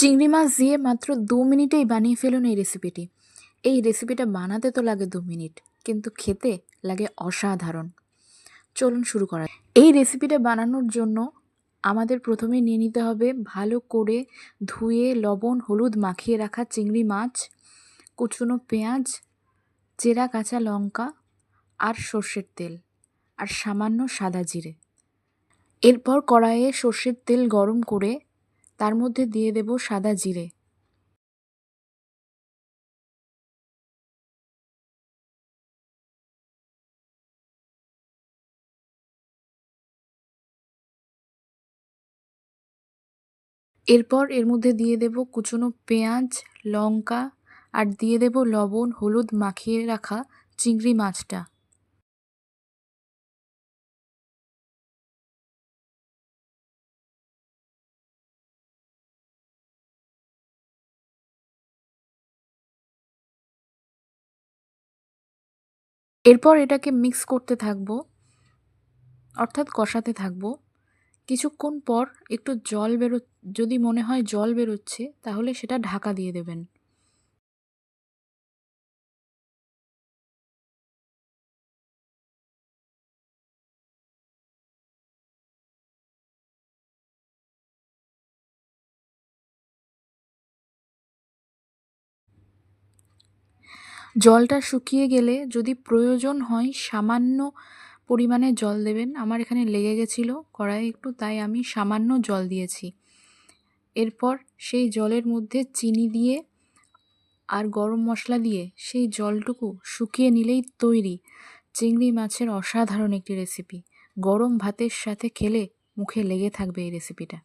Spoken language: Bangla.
চিংড়ি মাছ দিয়ে মাত্র দু মিনিটেই বানিয়ে ফেলুন এই রেসিপিটি। এই রেসিপিটা বানাতে তো লাগে দু মিনিট, কিন্তু খেতে লাগে অসাধারণ। চলুন শুরু করা। এই রেসিপিটা বানানোর জন্য আমাদের প্রথমে নিয়ে নিতে হবে ভালো করে ধুয়ে লবণ, হলুদ মাখিয়ে রাখা চিংড়ি মাছ, কুচুনো পেঁয়াজ, চেরা কাঁচা লঙ্কা আর সর্ষের তেল আর সামান্য সাদা জিরে। এরপর কড়াইয়ে সর্ষের তেল গরম করে তার মধ্যে দিয়ে দেব সাদা জিরে। এরপর এর মধ্যে দিয়ে দেব কুচনো পেঁয়াজ, লঙ্কা, আর দিয়ে দেব লবণ, হলুদ মাখিয়ে রাখা চিংড়ি মাছটা। এরপর এটাকে মিক্স করতে থাকব, অর্থাৎ কষাতে থাকব। কিছুক্ষণ পর একটু জল বেরো, যদি মনে হয় জল বেরোচ্ছে, তাহলে সেটা ঢাকা দিয়ে দেবেন। জলটা শুকিয়ে গেলে যদি প্রয়োজন হয় সামান্য পরিমাণে জল দেবেন। আমার এখানে লেগে গেছিল কড়াই একটু, তাই আমি সামান্য জল দিয়েছি। এরপর সেই জলের মধ্যে চিনি দিয়ে আর গরম মশলা দিয়ে সেই জলটুকু শুকিয়ে নিলেই তৈরি। চিংড়ি মাছের অসাধারণ একটি রেসিপি গরম ভাতের সাথে খেলে মুখে লেগে থাকবে এই রেসিপিটা